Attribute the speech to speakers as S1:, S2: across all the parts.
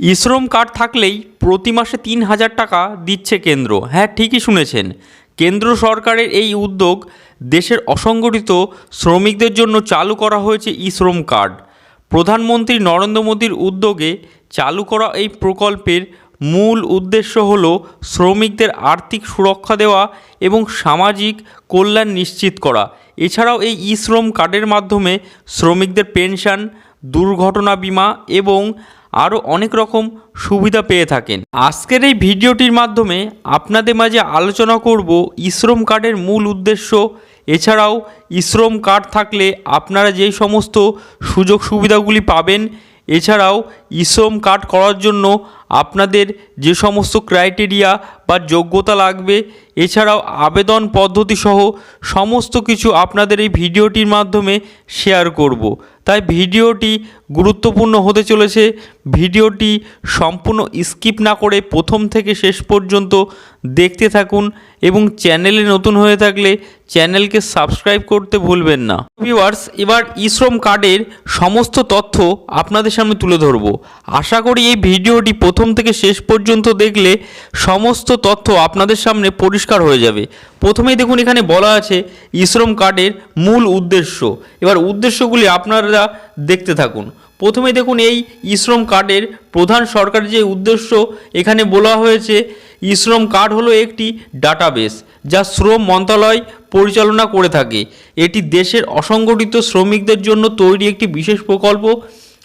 S1: E-Shram card থাকলেই প্রতি মাসে তিন হাজার টাকা দিচ্ছে কেন্দ্র। হ্যাঁ ঠিকই শুনেছেন। কেন্দ্র সরকারের এই উদ্যোগ দেশের অসংগঠিত শ্রমিকদের জন্য চালু করা হয়েছে ই শ্রম কার্ড। প্রধানমন্ত্রী নরেন্দ্র মোদীর উদ্যোগে চালু করা এই প্রকল্পের মূল উদ্দেশ্য হল শ্রমিকদের আর্থিক সুরক্ষা দেওয়া এবং সামাজিক কল্যাণ নিশ্চিত করা। এছাড়াও এই ই শ্রম কার্ডের মাধ্যমে শ্রমিকদের পেনশন, দুর্ঘটনা বিমা এবং আরও অনেক রকম সুবিধা পেয়ে থাকেন। আজকের এই ভিডিওটির মাধ্যমে আপনাদের মাঝে আলোচনা করব ইশ্রম কার্ডের মূল উদ্দেশ্য। এছাড়াও ইশ্রম কার্ড থাকলে আপনারা যেই সমস্ত সুযোগ সুবিধাগুলি পাবেন, এছাড়াও ইশ্রম কার্ড করার জন্য আপনাদের যে সমস্ত ক্রাইটেরিয়া বা যোগ্যতা লাগবে, এছাড়াও আবেদন পদ্ধতি সহ সমস্ত কিছু আপনাদের এই ভিডিওটির মাধ্যমে শেয়ার করব। তাই ভিডিওটি গুরুত্বপূর্ণ হতে চলেছে। ভিডিওটি সম্পূর্ণ স্কিপ না করে প্রথম থেকে শেষ পর্যন্ত দেখতে থাকুন এবং চ্যানেলে নতুন হয়ে থাকলে চ্যানেলকে সাবস্ক্রাইব করতে ভুলবেন না। ভিউয়ার্স, এবার ইশ্রম কার্ডের সমস্ত তথ্য আপনাদের সামনে তুলে ধরবো। আশা করি এই ভিডিওটি প্রথম থেকে শেষ পর্যন্ত দেখলে সমস্ত তথ্য আপনাদের সামনে পরিষ্কার হয়ে যাবে। প্রথমেই দেখুন, এখানে বলা আছে ইশ্রম কার্ডের মূল উদ্দেশ্য। এবার উদ্দেশ্যগুলি আপনারা দেখতে থাকুন। প্রথমে দেখুন এই ইশ্রম কার্ডের প্রধান সরকারের যে উদ্দেশ্য, এখানে বলা হয়েছে, ইশ্রম কার্ড হলো একটি ডাটাবেস যা শ্রম মন্ত্রণালয় পরিচালনা করে থাকে। এটি দেশের অসংগঠিত শ্রমিকদের জন্য তৈরি একটি বিশেষ প্রকল্প।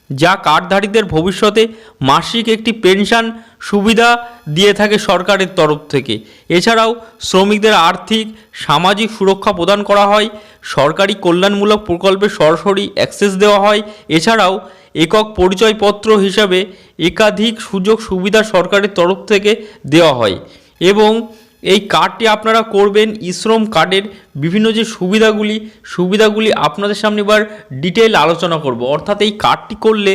S1: যা কার্ডধারীদের ভবিষ্যতে মাসিক একটি পেনশন সুবিধা দিয়ে থাকে সরকারের তরফ থেকে। এছাড়াও শ্রমিকদের আর্থিক, সামাজিক সুরক্ষা প্রদান করা হয়, সরকারি কল্যাণমূলক প্রকল্পে সরাসরি অ্যাক্সেস দেওয়া হয়। এছাড়াও একক পরিচয়পত্র হিসাবে একাধিক সুযোগ সুবিধা সরকারের তরফ থেকে দেওয়া হয় এবং এই কার্ডটি আপনারা করবেন ইশ্রম কার্ডের বিভিন্ন যে সুবিধাগুলি সুবিধাগুলি আপনাদের সামনে এবার ডিটেল আলোচনা করব। অর্থাৎ এই কার্ডটি করলে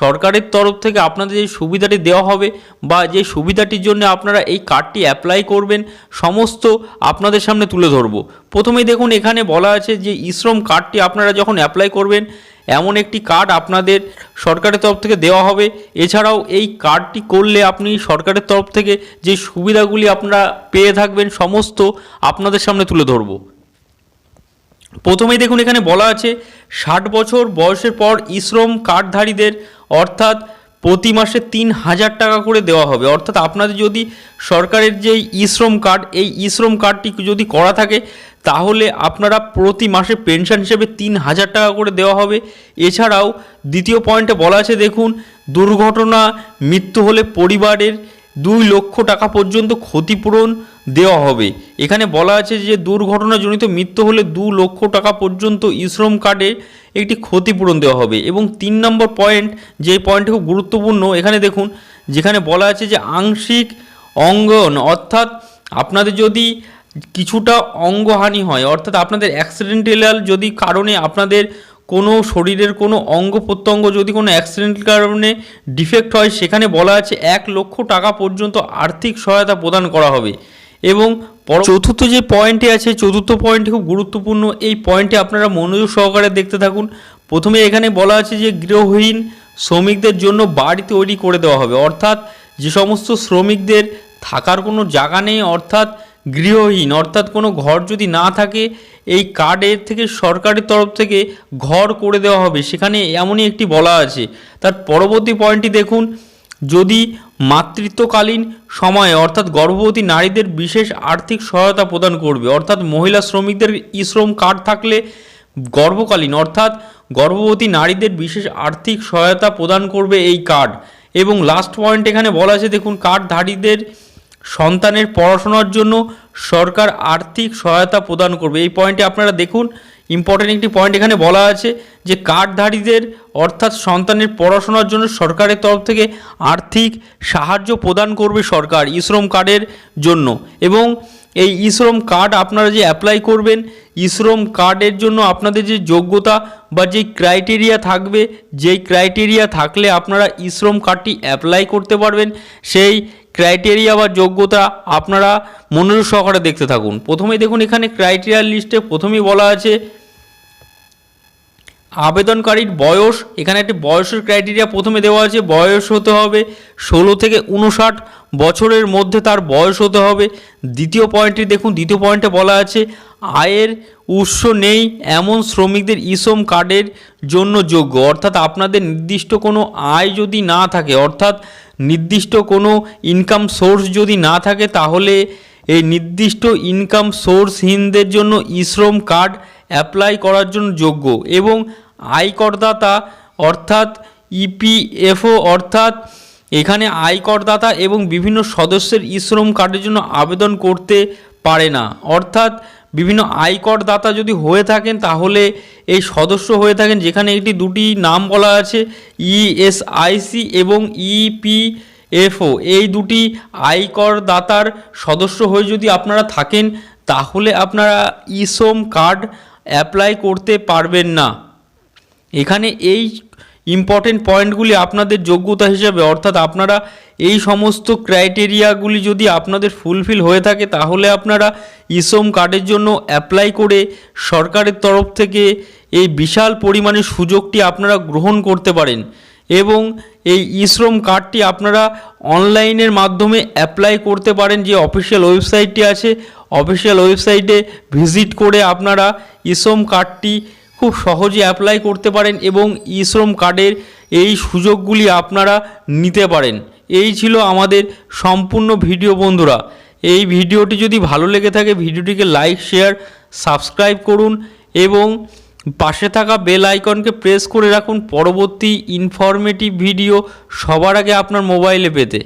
S1: সরকারের তরফ থেকে আপনাদের যে সুবিধাটি দেওয়া হবে বা যে সুবিধাটির জন্য আপনারা এই কার্ডটি অ্যাপ্লাই করবেন, সমস্ত আপনাদের সামনে তুলে ধরব। প্রথমেই দেখুন, এখানে বলা আছে যে ইশ্রম কার্ডটি আপনারা যখন অ্যাপ্লাই করবেন এমন একটি কার্ড আপনাদের সরকারের তরফ থেকে দেওয়া হবে। এছাড়াও এই কার্ডটি করলে আপনি সরকারের তরফ থেকে যে সুবিধাগুলি আপনারা পেয়ে থাকবেন, সমস্ত আপনাদের সামনে তুলে ধরবো। প্রথমেই দেখুন, এখানে বলা আছে, ষাট বছর বয়সের পর ইশ্রম কার্ডধারীদের অর্থাৎ প্রতি মাসে তিন হাজার টাকা করে দেওয়া হবে। অর্থাৎ আপনাদের যদি সরকারের যে ইশ্রম কার্ড এই ইশ্রম কার্ডটি যদি করা থাকে তাহলে আপনারা প্রতি মাসে পেনশন হিসেবে তিন হাজার টাকা করে দেওয়া হবে। এছাড়াও দ্বিতীয় পয়েন্টে বলা আছে, দেখুন, দুর্ঘটনা, মৃত্যু হলে পরিবারের দুই লক্ষ টাকা পর্যন্ত ক্ষতিপূরণ দেওয়া হবে। এখানে বলা আছে যে দুর্ঘটনাজনিত মৃত্যু হলে দু লক্ষ টাকা পর্যন্ত ইশ্রম কার্ডে একটি ক্ষতিপূরণ দেওয়া হবে। এবং তিন নম্বর পয়েন্ট যে পয়েন্টটি খুব গুরুত্বপূর্ণ, এখানে দেখুন, যেখানে বলা আছে যে আংশিক অঙ্গন, অর্থাৎ আপনাদের যদি কিছুটা অঙ্গহানি হয়। অর্থাৎ আপনাদের অ্যাক্সিডেন্টাল যদি কারণে আপনাদের কোনো শরীরের কোনো অঙ্গ প্রত্যঙ্গ যদি কোনো অ্যাক্সিডেন্ট কারণে ডিফেক্ট হয়, সেখানে বলা আছে এক লক্ষ টাকা পর্যন্ত আর্থিক সহায়তা প্রদান করা হবে। এবং চতুর্থ যে পয়েন্টে আছে, চতুর্থ পয়েন্টটি খুব গুরুত্বপূর্ণ, এই পয়েন্টে আপনারা মনোযোগ সহকারে দেখতে থাকুন। প্রথমে এখানে বলা আছে যে গৃহহীন শ্রমিকদের জন্য বাড়ি তৈরি করে দেওয়া হবে। অর্থাৎ যে সমস্ত শ্রমিকদের থাকার কোনো জায়গা নেই, অর্থাৎ গৃহহীন, অর্থাৎ কোনো ঘর যদি না থাকে, এই কার্ডের থেকে, সরকারের তরফ থেকে ঘর করে দেওয়া হবে। সেখানে এমনই একটি বলা আছে। তার পরবর্তী পয়েন্টটি দেখুন। যদি মাতৃত্বকালীন সময়ে, অর্থাৎ গর্ভবতী নারীদের বিশেষ আর্থিক সহায়তা প্রদান করবে, অর্থাৎ মহিলা শ্রমিকদের ই শ্রম কার্ড থাকলে গর্ভকালীন, অর্থাৎ গর্ভবতী নারীদের বিশেষ আর্থিক সহায়তা প্রদান করবে এই কার্ড। এবং লাস্ট পয়েন্ট এখানে বলা আছে, দেখুন, কার্ডধারীদের সন্তানের পড়াশোনার জন্য সরকার আর্থিক সহায়তা প্রদান করবে। এই পয়েন্টে আপনারা দেখুন ইম্পর্টেন্ট একটি পয়েন্ট এখানে বলা আছে যে কার্ডধারীদের অর্থাৎ সন্তানের পড়াশোনার জন্য সরকারের তরফ থেকে আর্থিক সাহায্য প্রদান করবে সরকার ইশ্রম কার্ডের জন্য। এবং এই ইশ্রম কার্ড আপনারা যে অ্যাপ্লাই করবেন, ইশ্রম কার্ডের জন্য আপনাদের যে যোগ্যতা বা যে ক্রাইটেরিয়া থাকবে, যেই ক্রাইটেরিয়া থাকলে আপনারা ইশ্রম কার্ডটি অ্যাপ্লাই করতে পারবেন। সেই ক্রাইটেরিয়া বা যোগ্যতা আপনারা মনোযোগ সহকারে দেখতে থাকুন। প্রথমেই দেখুন এখানে ক্রাইটেরিয়া লিস্টে প্রথমেই বলা আছে আবেদনকারীর বয়স, এখানে একটি বয়সের ক্রাইটেরিয়া প্রথমে দেওয়া আছে, বয়স হতে হবে ষোলো থেকে উনষাট বছরের মধ্যে তার বয়স হতে হবে। দ্বিতীয় পয়েন্টটি দেখুন, দ্বিতীয় পয়েন্টে বলা আছে, আয়ের উৎস নেই, এমন শ্রমিকদের ইসম কার্ডের জন্য যোগ্য। অর্থাৎ আপনাদের নির্দিষ্ট কোনো আয় যদি না থাকে, অর্থাৎ নির্দিষ্ট কোনো ইনকাম সোর্স যদি না থাকে, তাহলে এই নির্দিষ্ট ইনকাম সোর্সহীনদের জন্য ইশ্রম কার্ড অ্যাপ্লাই করার জন্য যোগ্য। এবং আয়করদাতা অর্থাৎ ইপিএফও অর্থাৎ এখানে আয়করদাতা এবং বিভিন্ন সদস্যের ইশ্রম কার্ডের জন্য আবেদন করতে পারে না। অর্থাৎ বিভিন্ন আয়করদাতা যদি হয়ে থাকেন তাহলে এই সদস্য হয়ে থাকেন যেখানে একটি দুটি নাম বলা আছে, ইএসআইসি এবং ইপিএফও। এই দুটি আয়করদাতার সদস্য হয়ে যদি আপনারা থাকেন তাহলে আপনারা ইসোম কার্ড অ্যাপ্লাই করতে পারবেন না। এখানে এই ইম্পর্টেন্ট পয়েন্টগুলি আপনাদের যোগ্যতা হিসাবে, অর্থাৎ আপনারা এই সমস্ত ক্রাইটেরিয়াগুলি যদি আপনাদের ফুলফিল হয়ে থাকে, তাহলে আপনারা ইসোম কার্ডের জন্য অ্যাপ্লাই করে সরকারের তরফ থেকে এই বিশাল পরিমাণে সুযোগটি আপনারা গ্রহণ করতে পারেন এবং এই ইশ্রম কার্ডটি আপনারা অনলাইনের মাধ্যমে অ্যাপ্লাই করতে পারেন যে অফিসিয়াল ওয়েবসাইটটি আছে। অফিসিয়াল ওয়েবসাইটে ভিজিট করে আপনারা ইশ্রম কার্ডটি খুব সহজে অ্যাপ্লাই করতে পারেন এবং ইশ্রম কার্ডের এই সুযোগগুলি আপনারা নিতে পারেন। এই ছিল আমাদের সম্পূর্ণ ভিডিও বন্ধুরা। এই ভিডিওটি যদি ভালো লেগে থাকে ভিডিওটিকে লাইক শেয়ার সাবস্ক্রাইব করুন এবং পাশে থাকা বেল আইকনকে প্রেস করে রাখুন। পরবর্তী ইনফরমেটিভ ভিডিও সবার আগে আপনার মোবাইলে পেতে।